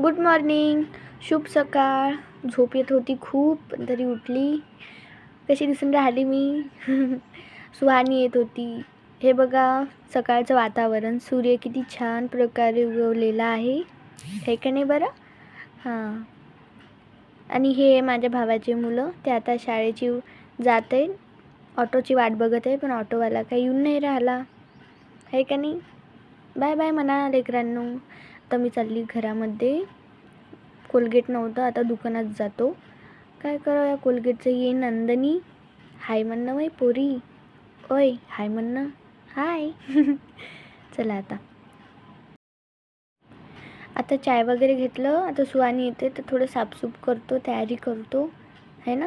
Good morning शुभ सकाळ. झोप येत होती खूप पण तरी उठली. कशी दिसून राहिली मी? सुहानी येत होती. हे बघा सकाळचं वातावरण. सूर्य किती छान प्रकारे उगवलेला आहे. हे का नाही बरं? हां. आणि हे माझ्या भावाचे मुलं. ते आता शाळेची जात आहे ऑटोची वाट बघत आहे पण ऑटोवाला काही येऊन नाही राहिला. आहे का नाही? बाय बाय म्हणा लेकरांनो. आता मी चालली घरामध्ये. कोलगेट नव्हतं आता दुकानात जातो. काय करावं या कोलगेटचं ये नंदनी. हाय म्हणणं वय पोरी. ओय हाय म्हणणं. हाय. चला आता. आता चाय वगैरे घेतलं आता सुहानी येते तर थोडं साफसूफ करतो तयारी करतो. है ना?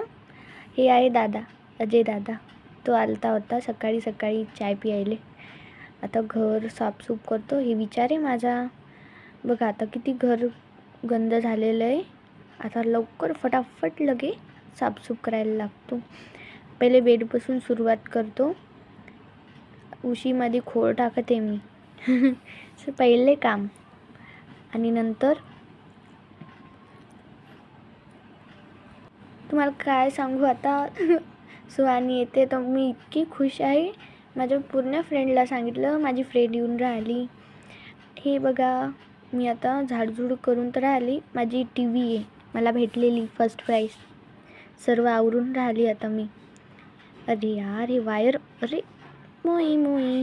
हे आहे दादा अजय दादा. तो आलता होता सकाळी सकाळी चाय प्यायले. आता घर साफसूफ करतो हे विचार आहे माझा. बघा आता किती घर गंद झालेलं आहे. आता लवकर फटाफट लगे साफसूफ करायला लागतो. पहिले बेडपासून सुरुवात करतो. उशीमध्ये खोळ टाकते मी. पहिले काम. आणि नंतर तुम्हाला काय सांगू आता? सुहानी येते तर मी इतकी खुश आहे. माझ्या पूर्ण फ्रेंडला सांगितलं माझी फ्रेंड येऊन राहिली. हे बघा मी आता झाडझूड करून तर राहिली माझी टी व्ही आहे मला भेटलेली फर्स्ट प्राईज सर्व आवरून राहिली आता मी. अरे यार हे वायर अरे मोई मोई.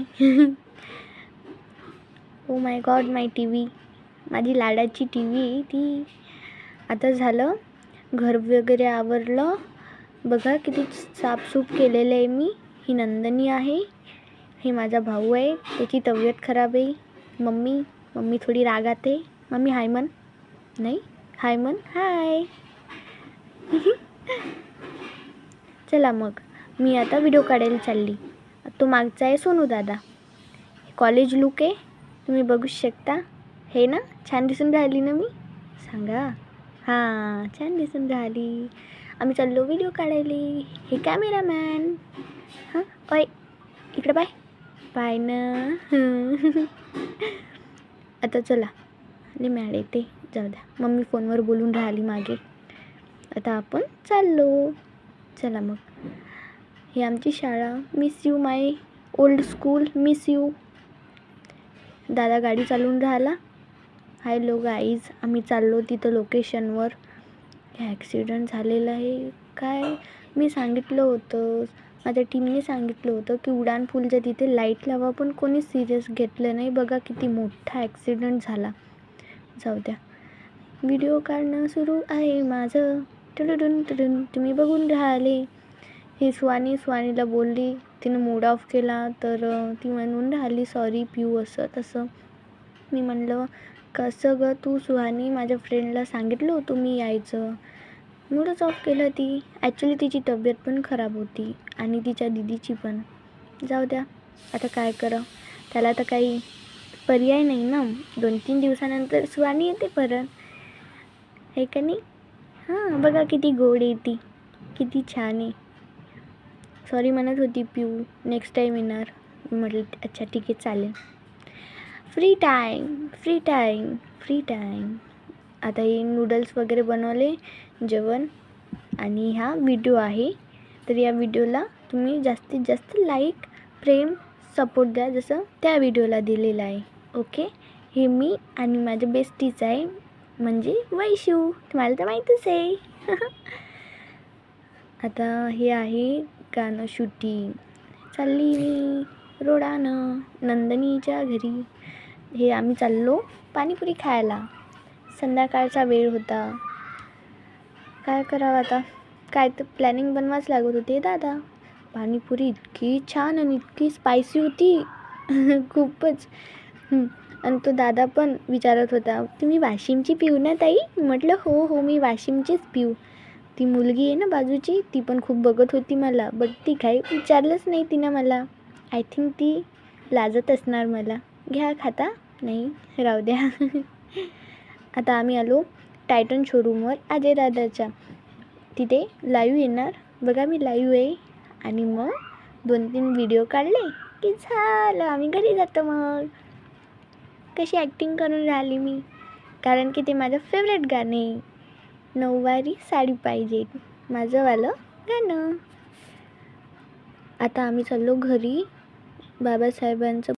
Oh my god my T V माझी लाडाची टी व्ही ती आता झालं. घर वगैरे आवरलं. बघा किती साफसूफ केलेलं आहे मी. ही नंदनी आहे. हे माझा भाऊ आहे. त्याची तब्येत खराब आहे. मम्मी मम्मी थोडी रागात आहे. मम्मी हाय म्हण नाही? हाय म्हण हाय चला मग. मी आता व्हिडिओ काढायला चालली. तो मागचा आहे सोनू दादा. कॉलेज लुक आहे. तुम्ही बघू शकता. हे ना? छान दिसून राहिली ना मी? सांगा. हां छान दिसून राहिली. आम्ही चाललो व्हिडिओ काढायला. हे कॅमेरामॅन हां? ओय इकडं बाय बाय ना. आता चला. आणि मॅड येते जाऊ द्या. मम्मी फोनवर बोलून राहिली मागे. आता आपण चाललो. चला मग. ही आमची शाळा. Miss you my old school miss you दादा गाडी चालवून राहिला. हॅलो गाईज आम्ही चाललो तिथं लोकेशनवर ॲक्सिडेंट झालेलं आहे. काय? मी सांगितलं होतं माझ्या टीमने सांगितलं होतं की उडान पूलच्या तिथे लाइट लावा पण कोणी सिरियस घेतलं नाही. बघा किती मोठा ॲक्सिडेंट झाला. जाऊ द्या. व्हिडिओ काढणं सुरू आहे माझं. टुडुडून टुडून तुम्ही बघून राहिले. ही स्वानी स्वानीला बोलली. तिनं मूड ऑफ केला तर ती म्हणून राहिली सॉरी पिऊ असं तसं. मी म्हणलं कसं गं तू सुहानी माझ्या फ्रेंडला सांगितलं होतं मी यायचं. मूडच ऑफ केलं ती. ॲक्च्युली तिची तब्येत पण खराब होती आणि तिच्या दिदीची पण. जाऊ द्या आता काय करा? त्याला तर काही पर्याय नाही ना. दोन तीन दिवसानंतर सुहानी येते परत. हे का नाही? हां बघा किती गोड आहे ती. किती छान आहे. सॉरी म्हणत होती पिऊ. नेक्स्ट टाईम येणार. म्हटलं अच्छा ठीक आहे चालेल. Free time free time free time आता हे नूडल्स वगैरे बनवले जेवण. आणि हा व्हिडिओ आहे. तर या व्हिडिओला तुम्ही जास्तीत जास्त लाईक प्रेम सपोर्ट द्या जसं त्या व्हिडिओला दिलेला आहे. ओके हे मी आणि माझ्या बेस्टीच आहे म्हणजे वैशू. तुम्हाला तर माहीतच आहे. आता हे आहे गाणं शूटिंग चालली मी रोडानं नंदनीच्या घरी. हे आम्ही चाललो पाणीपुरी खायला. संध्याकाळचा वेळ होता. काय करावं आता? काय तर प्लॅनिंग बनवाच लागत होते दादा. पाणीपुरी इतकी छान आणि इतकी स्पायसी होती. खूपच. आणि तो दादा पण विचारत होता तुम्ही वाशिमची पिऊ ना ताई? म्हटलं हो हो मी वाशिमचीच पिऊ. ती मुलगी आहे ना बाजूची ती पण खूप बघत होती मला बट ती काही विचारलंच नाही तिनं मला. आय थिंक ती लाजत असणार मला. घ्या खाता. नाही राहू द्या. आता आम्ही आलो टायटन शोरूमवर अजय दादाच्या. तिथे लाईव्ह येणार. बघा मी लाईव्ह आहे. आणि मग दोन तीन व्हिडिओ काढले की झालं. आम्ही घरी जातो मग. कशी ॲक्टिंग करून राहिली मी? कारण की ते माझं फेवरेट गाणं आहे. नऊवारी साडी पाहिजे. माझंवालं गाणं. आता आम्ही चाललो घरी. बाबासाहेबांचं